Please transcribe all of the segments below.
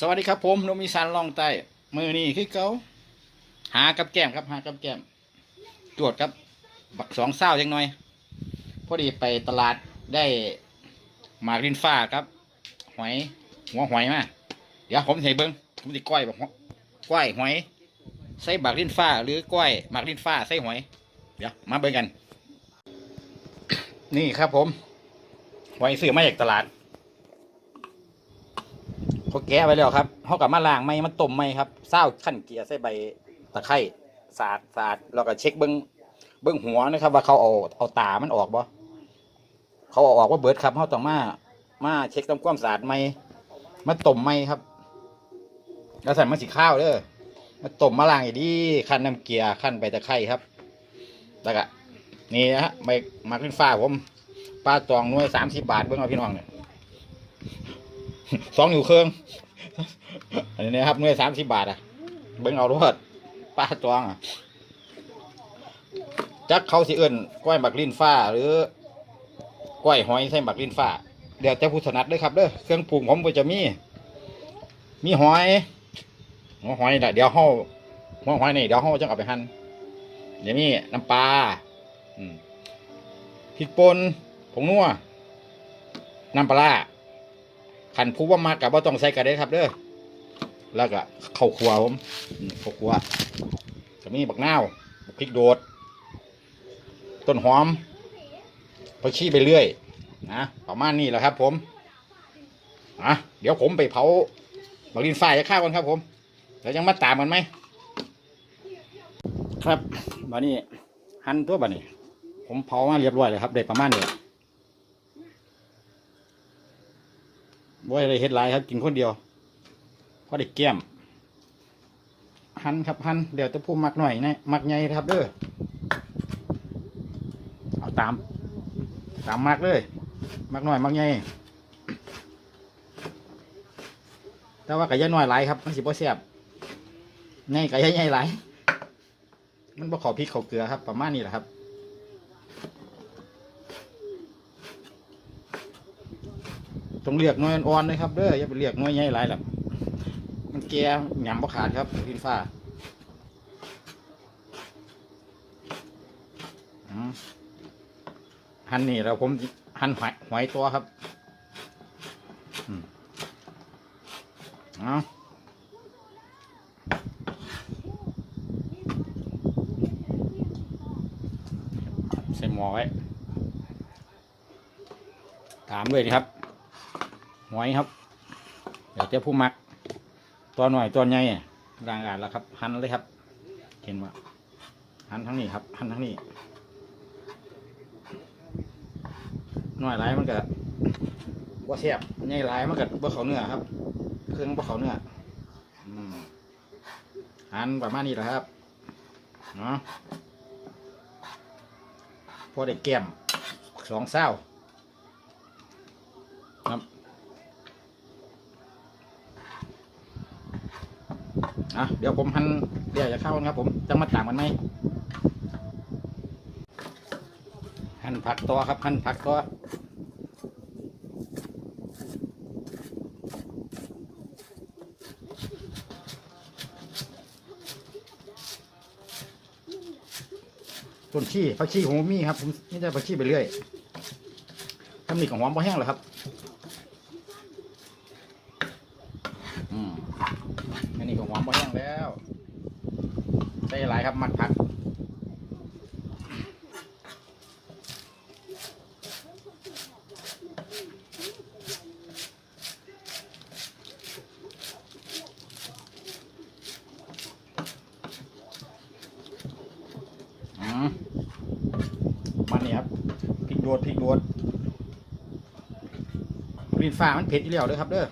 สวัสดีครับผมนมีสันลองใต้มือนี้คือเกาหากับแก้มครับ หากับแก้มตรวจครับ บักสองเศร้าจังหน่อย พอดีไปตลาดได้หมากรินฟ้าครับ หอยหัวหอยมาเดี๋ยวผมใส่เบิ้งผมจะก้อยแบบก้อยหอย ใส่บักรินฟ้า หรือก้อยหมากรินฟ้าใส่หอย เดี๋ยวมาเบิ้งกัน นี่ครับผมหอยซื้อมาจากตลาด เขาแกะไว้แล้วครับเขากับมาล้างไม่มาต้มไม่ครับเศร้าขั้นเกียร์ใส่ใบตะไคร้สาดสาดแล้วก็เช็คเบิ้งเบิ้งหัวนะครับ ว่าเขาเอาเอาตามันออกบ่เขาเอาออกว่าเบิดครับเขาต้องมามาเช็คทำความสะอาดไม่มาต้มไม่ครับแล้วใส่มาสีข้าวเด้อมาต้มมาล้างอีดีขั้นน้ำเกียร์ขั้นใบตะไคร้ครับแล้วก็นี่นะฮะใบมาขึ้นฟ้าผมปลาตองน่วยสามสิบบาทเบิ้งเอาพี่น้องเนี่ย สองอยู่เครื่องอันนี้นะครับหน่วยสามสิบบาทอะเบิ้งเอารวดป้าตวงอะจักเขาสิเอิ้นก้อยบักลิ้นฟ้า หรือก้อยหอยใส่บักลิ้นฟ้า เดี๋ยวจะผู้ถนัดเด้วยครับเด้อเครื่องปรุงผมก็จะมี มีหอยหัวหอยเดี๋ยวห่อหัวหอยนี่เดี๋ยวห่อจะเอาไปหั่นเดี๋ยวมีน้ำปลาพริกป่นผงนัวน้ำปลา ขันผู้ว่ามากกับว่าต้องใส่กันได้ครับเด้อแล้วก็ข้าวคั่วผมข้าวคั่วจะมีบักนาวพริกโดด ต้นหอมผักชีไปเรื่อยนะประมาณนี้แหละครับ ผมอะเดี๋ยวผมไปเผาบักดินฝ้ายจะข้าวกันครับ ผมแล้วยังมาตามกันไหมครับบันนี้หั่นตัวบันนี้ ผมเผามาเรียบร้อยเลยครับได้ประมาณนี้ บ่ได้เฮ็ดหลายครับ กินคนเดียวพอได้แก้มหั่นครับหั่นเดี๋ยวจะพูมักหน่อยนะมักใหญ่ครับเด้อเอาตาม ตามมักเลยมักหน่อยมักใหญ่แต่ว่าไก็อย่าน้อยหลายครับมันสิบ่แซ่บใหญ่ก็อย่าใหญ่หลายมันบ่ข้าพริกข้าเกลือครับ ประมาณนี้แหละครับ ต้องเรียกน่วยอ่อนๆเลยครับเด้ออย่าไปเรียกน่วยใหญ่หลายหรอกมันแก่หยำบ่ขาดครับพินฟ้าหันนี่เราผมหันหอยหอยตัวครับอืมเอาใส่หม้อไว้ ถามเลยดีครับ หอยครับเดี๋ยวเจ้าผู้มัก ตัวหน่อยตัวใหญ่รางอ่านแล้วครับ หันเลยครับ เห็นว่าหันทั้งนี้ครับ หันทั้งนี้หน่อยหลายมันก็ว่าเสียบใหญ่หลายมันก็บ่เขาเนื้อครับ เครื่องบ่เขาเนื้ออหันประมาณนี้แหละครับเนาะพอได้แก้มสองเศร้าครับ อะเดี๋ยวผมหั่นเดี๋ยวจะเข้ากันครับ ผมจะมาต่างกันไหมหั่นผักตัวครับหั่นผักตัวต้นขี้ผักชีของมมีครับผมนี่ได้ผักชีไปเรื่อยทำนี่ของหอมพอแห้งแล้วครับ อืมอันนี้ก็หอมพอแห้งแล้วใส่หลายครับมักผักอืมมันนี่ครับพริกโดดพริกโดด รินฟ้ามันเผ็ดอยู่แล้วเด้อครับ เด้อ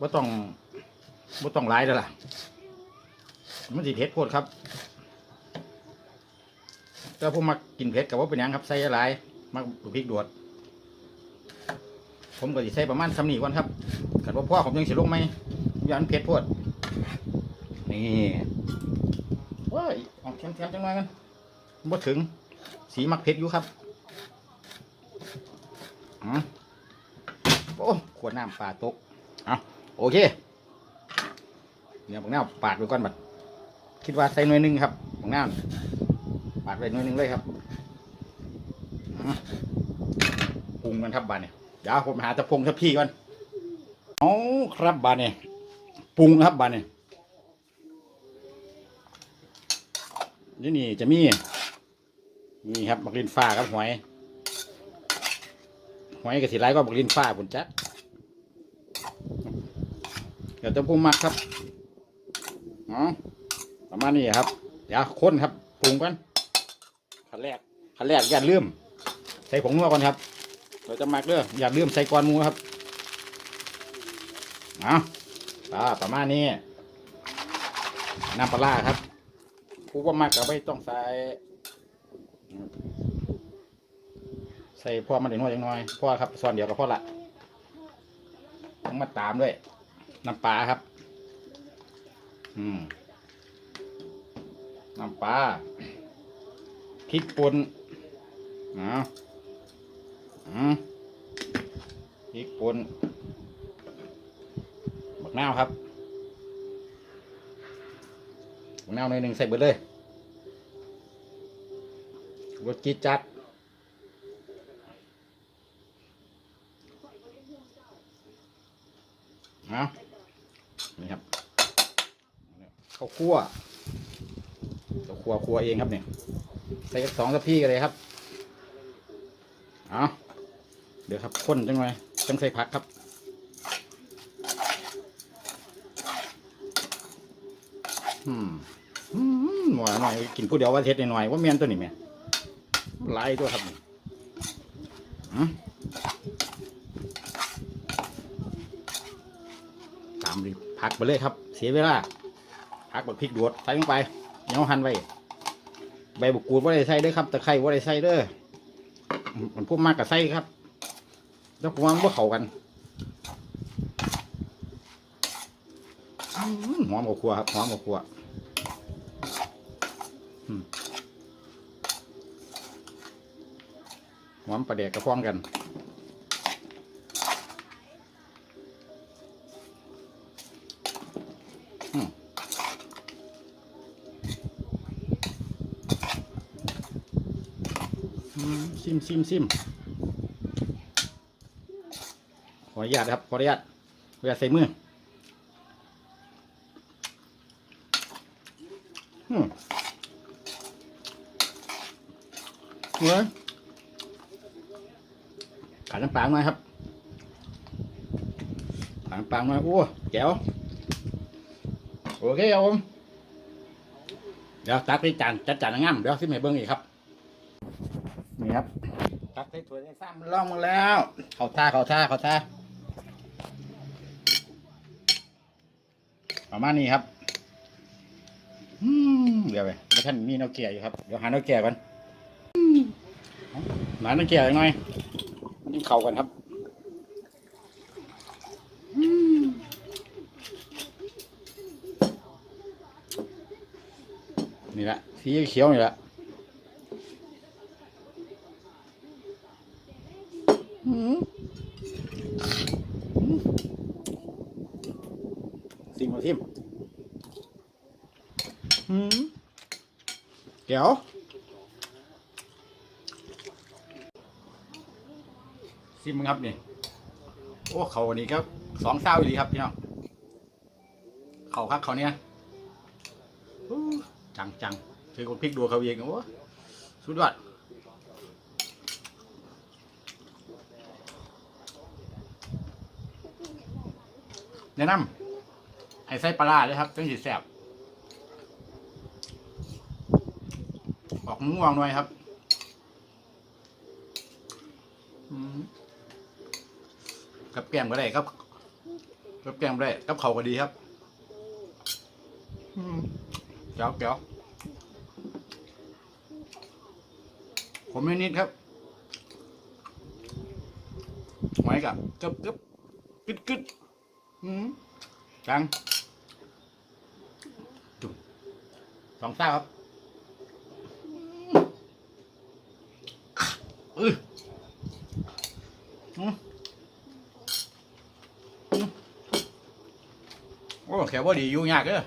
ว่ต้องว่ต้องหลายแล้วล่ะ มันสิเผ็ดโพดครับแต่ผมมักกินเผ็ดกับว่าเป็นยังครับใส่หลายมักพริกโดดผมก็สิใส่ประมาณสำนีก่อนครับขันว่าพ่อผมยังสิลงไหมอยันเผ็ดโพดนี่ว้ายออกเค็มๆจังหน่อยกันบ่ถึง สีมักเผ็ดอยู่ครับ อืม โอ้ขวดน้ำปลาตกเอาโอเคเนี่ยบางหน้าปาดไปก่อนบัดคิดว่าใส่หน่วยหนึ่งครับบางหน้าปาดไปหน่วยหนึ่งเลยครับปรุงกันครับบานเนี่ยเดี๋ยวผมหาตะพงตะพี่ก่อนเอาครับบานเนี่ยปรุงครับบานเนี่ยนี่นี่จะมีนี่ครับบักลินฟ้าครับหอย หอยกระสีไรก็บกลินฟ้าผมจัดเดี๋ยวจะปรุงมักครับอ๋อประมาณนี้ครับ เดี๋ยวค้นครับปรุงกันขั้นแรกขั้นแรกอย่าลืมใส่ผงนัวก่อนครับเราจะหมักเด้ออย่าลืมใส่ก้อนมูครับเอาอ่าประมาณนี้น้ำปลาครับผู้ว่ามักก็ไม่ต้องใส่ ใส่พ่อมันเด็กน้อยจังน้อยพ่อครับซอนเดียวกับพ่อละต้องมาตามด้วยน้ำปลาครับ อืมน้ำปลาพริกป่นเอาอืมพริกป่นบักนาวครับบักนาวหน่อยหนึ่งใส่เบิดเลยรสจีดจัด เอานี่ครับ ข้าวคั่วข้าวคั่วคั่วเองครับเนี่ยใส่สักสองสัพี่กันเลยครับเอาเดี๋ยวครับข้นจังเลยจังใส่ผักครับอืมอืมหน่อยหน่อยกินผู้เดียวว่าเท็ดหน่อยว่าเมียนตัวนี้แม่หลายตัวครับอืมตามดิพักไปเลยครับ เสียเวลา พักแบบพริกดวดใส่ลงไปเหนียวหั่นไว้ใบบุกกูดว่าได้ใส่เด้อครับตะไคร้ว่าได้ใส่เด้อมันพวกมากกับใส่ครับ แล้วผมว่ามันเข้ากันอื้อหอมกับครัวครับหอมกับครัวหอมประเดกกระพ้องกัน ซิมซิมซิมขออนุญาตครับ ขออนุญาตขออนุญาตใส่มืออืมเฮ้ยขาดน้ำปลาหน่อยครับขาดน้ำปลาหน่อยโอ้แก้วโอเคครับผมเดี๋ยวตักไปจานจัดจานงามเดี๋ยวซิมให้เบิ้งอีกครับ ตักใส่ถ้วยใส่ซ้ำล่องมาแล้ว เขาท่าเขาท่าเขาท่าประมาณนี้ครับอืมเดี๋ยวไปแล้วท่านมีแนวเกียร์อยู่ครับ เดี๋ยวหาแนวเกียร์ก่อนอืมหาแนวเกียร์หน่อยนี่เข่ากันครับอืมนี่แหละสีเขียวนี่แหละ อืมอืม ซิมมาซิมอืมเดี๋ยวซิมมึงครับนี่โอ้เขาวันนี้ครับสองเศร้าอยู่ดีครับพี่น้องเขาคักเขาเนี่ยจังจังๆคือคนพลิกดูเขาเองโอ้สุดยอด แนะนำให้ใส่ปลาร้าเลยครับจังสีแสบออกม่วงหน่อยครับกับแกมก็ได้ครับ กับแกมก็ได้ กับเขาวก็ดีครับเจ้าเจ้าผมไม่นิดครับหอยกับกึบกึบกึดกึด อืมจัง จุ๊บสองเต้าครับอออืมอืมโอ้แขวบ่ดีอยู่ยากเด้อ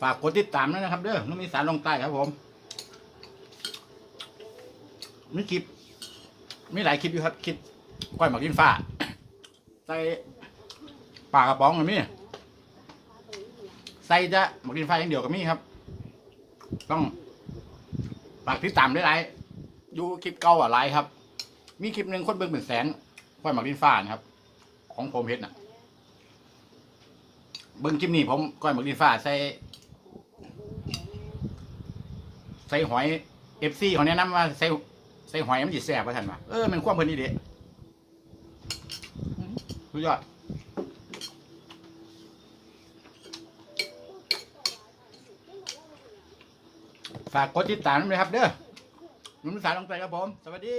ฝากกดติดตามด้วยนะครับเด้อน้องมีสารลงใต้ครับผมมีคลิป มีหลายคลิปอยู่ครับคลิปก้อยหมักดินฟ้า ใส่ปลากระป๋องกับมีใส่จะหมักดินฟ้าอย่างเดียวกับมีครับ ต้องฝากติดตามด้ไรดูคลิปเก่าอะไรครับ มีคลิปหนึ่งคนเบิ่งเป็นแสนก้อยหมักดินฟ้านะครับ ของผมเฮ็ดน่ะเบิ่งคลิปนี้ผมก้อยหมักดินฟ้าใส่ใส่หอยเอฟซีเขาแนะนำว่าใส่ ใส่หอยมันจิแซ่บว่าท่านว่าเออมันความเพิ่นนี่เด้สุดยอดฝากกดติดตามด้วยครับเด้อนุ่มสารลงใจครับผม สวัสดี